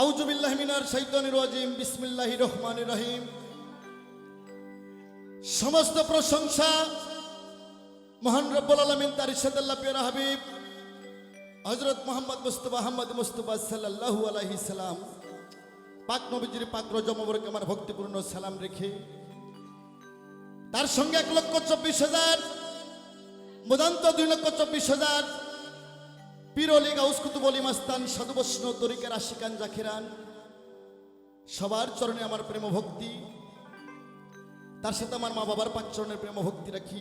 আউজুবিল্লাহ মিনার রহমানির রহিম। সমস্ত প্রশংসা মহান রব্বুল হাবিব হজরত মোহাম্মদ মুস্তফা, আহমদ মুস্তফা সাল্লাল্লাহু আলাইহি সালাম। পাক নবীজির পাক রজমবরকে আমার ভক্তিপূর্ণ সালাম রেখে তার সঙ্গে এক লক্ষ চব্বিশ হাজার, মুদান্ত দুই লক্ষ চব্বিশ হাজার পিরলি গাউস কুতুব আলী মাস্তান সাধুবৈষ্ণ তরিকার আশিকান জাখিরান। সবার চরণে আমার প্রেম ভক্তি। তার সাথে আমার মা বাবার পাঁচ চরণের প্রেম ভক্তি রাখি।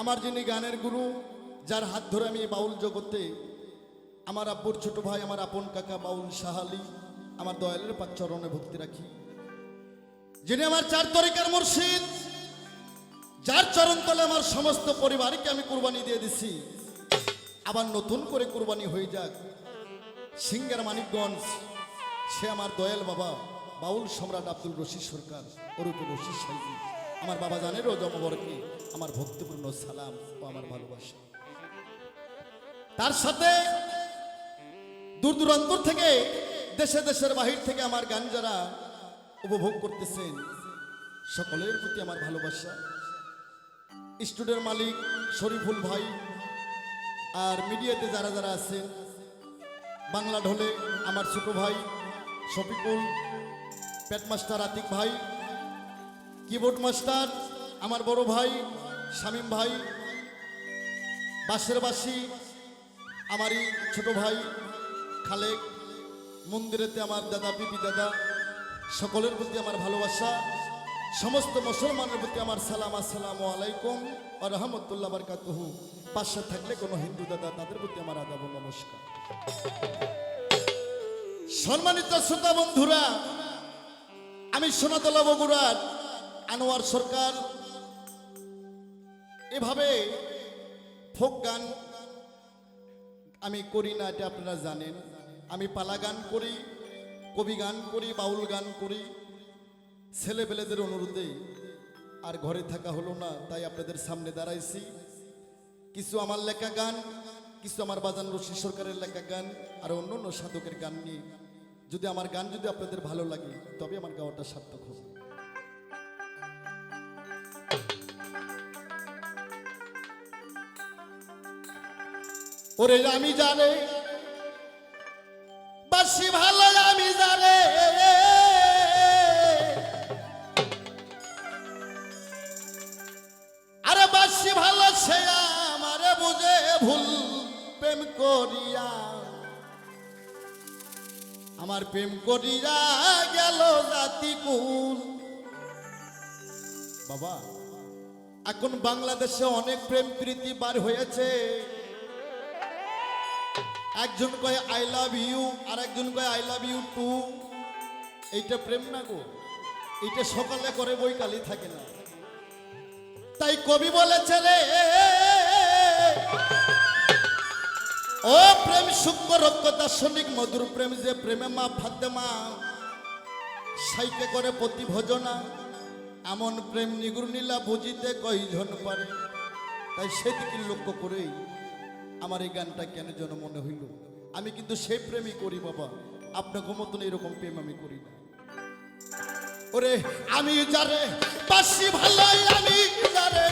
আমার যিনি গানের গুরু, যার হাত ধরে আমি বাউল জগতে, আমার আব্বুর ছোট ভাই, আমার আপন কাকা বাউল সাহালি, আমার দয়ালের পাঁচ চরণে ভক্তি রাখি। যিনি আমার চার তরিকার মুর্শিদ, যার চরণ তলে আমার সমস্ত পরিবারকে আমি কুরবানি দিয়ে দিছি। আবার নতুন করে কুরবানি হয়ে যাক। সিঙ্গার মানিকগঞ্জ, সে আমার দয়াল বাবা, বাউল সম্রাট আব্দুল রশিদ সরকার, ওরূপে রশিদ সাইজি আমার বাবা জানের ও জমবরকে আমার ভক্তিপূর্ণ সালাম ও আমার ভালোবাসা। তার সাথে দূর দূরান্তর থেকে, দেশে দেশের বাহির থেকে আমার গান যারা উপভোগ করতেছেন। সকলের প্রতি আমার ভালোবাসা। স্টুডিওর মালিক শরীফুল ভাই আর মিডিয়াতে যারা যারা আছেন, বাংলা ঢোলে আমার ছোট ভাই শফিকুল প্যাট মাস্টার আতিক ভাই, কিবোর্ড মাস্টার আমার বড় ভাই শামীম ভাই, বাঁশের বাসি আমারই ছোট ভাই খালেক, মন্দিরেতে আমার দাদা, পিপি দাদা, সকলের প্রতি আমার ভালোবাসা। সমস্ত মুসলমানের প্রতি আমার সালাম, আসসালামু আলাইকুম ও রহমতুল্লাহ বারকাতুহু। পাশে থাকলে কোনো হিন্দু দাদা, তাদের প্রতি আমার আদাব নমস্কার। সম্মানিত শ্রোতা বন্ধুরা, আমি সোনাতলা বগুড়ার আনোয়ার সরকার। এভাবে ফোক গান আমি করি না, এটা আপনারা জানেন। আমি পালা গান করি, কবি গান করি, বাউল গান করি। ছেলেবেলেদের অনুরোধে আর ঘরে থাকা হলো না, তাই আপনাদের সামনে দাঁড়াইছি। কিছু আমার লেখা গান, কিছু আমার বাজান রশি সরকারের লেখা গান, আর অন্য অন্য সাধকের গান নিয়ে। যদি আমার গান যদি আপনাদের ভালো লাগে, তবে আমার গাওয়াটা সার্থক হবে। ওরে, আমি জানে বাসি ভালো করিয়া, আমার প্রেম করিয়া গেল জাতি কুল বাবা, এখন বাংলাদেশে অনেক প্রেম প্রীতি বার হয়েছে। একজন কয় আই লাভ ইউ আর একজন কয় আই লাভ ইউ টু এইটা প্রেম না গো, এইটা সকালে করে বই কালি থাকে না। তাই কবি বলেছে রে ও প্রেম সূক্ষ্ম রক্ত দার্শনিক মধুর প্রেম যে প্রেমে মা ফাতেমা। সাইকে করে প্রতি ভজনা এমন প্রেম নিগুর নীলা বুঝিতে কয়জন পারে। তাই সেদিকে লক্ষ্য করেই আমার এই গানটা কেন যেন মনে হইল। আমি কিন্তু সেই প্রেমই করি বাবা, আপনাকে মতন এরকম প্রেম আমি করি না। ওরে, আমি যারে বাসি ভালো আমি যারে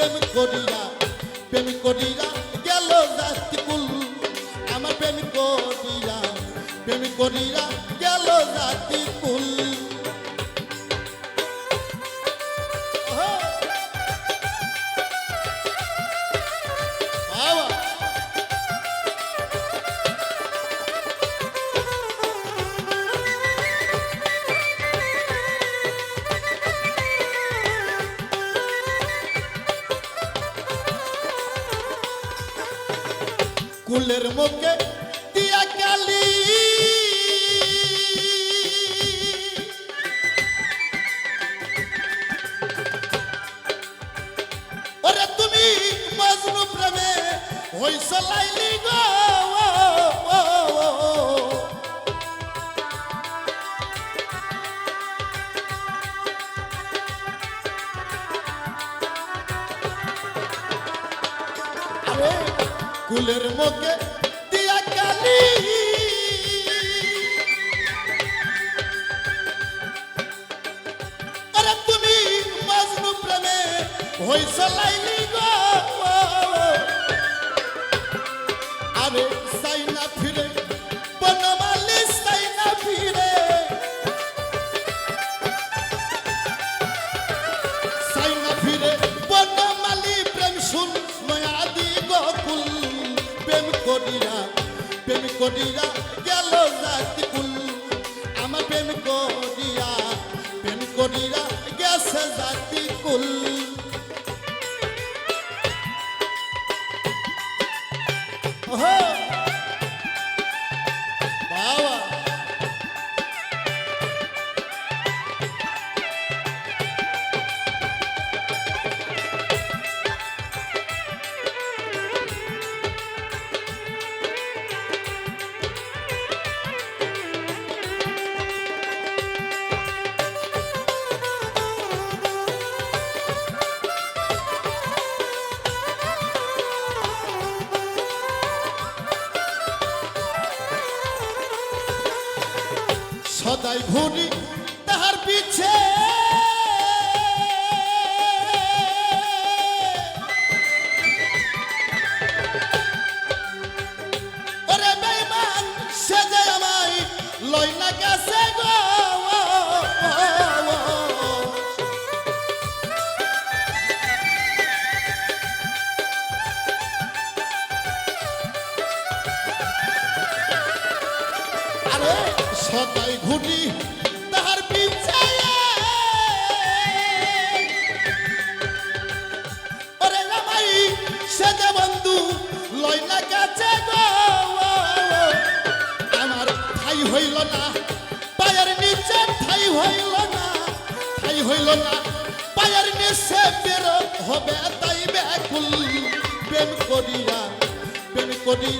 প্রেম করিয়া প্রেম করিয়া গেল জাতি কুল আমার প্রেম করিয়া প্রেম করিয়া গেল জাতি কুলের মুখে দিয়া কালি। ওরে তুমি মজনু প্রেমে হইছ লাইলি গো। কুলের মুখে দিয়া কালি। আরে তুমি মাজনু প্রেমে হইছ লাইলি। করিয়া গেল জাতি কুল আমার প্রেম করিয়া প্রেম করিয়া গেছে জাতি কুল সদাই ঘুরি তাহার পিছে। ওরে বেমান সে যে আমায় লই না গেছে গো। হবে তাই ব্যাকুল। প্রেম করিয়া প্রেম করিয়া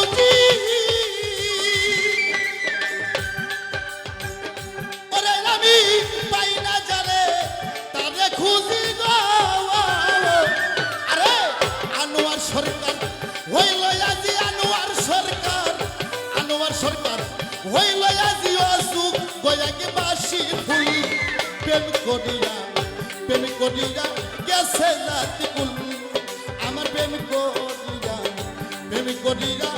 হইল আজি অসুখ গয়াকে বাসি ফুল প্রেম করিয়া প্রেম করিয়া গেছে জাতি কুল আমার প্রেম করিয়া প্রেম করিয়া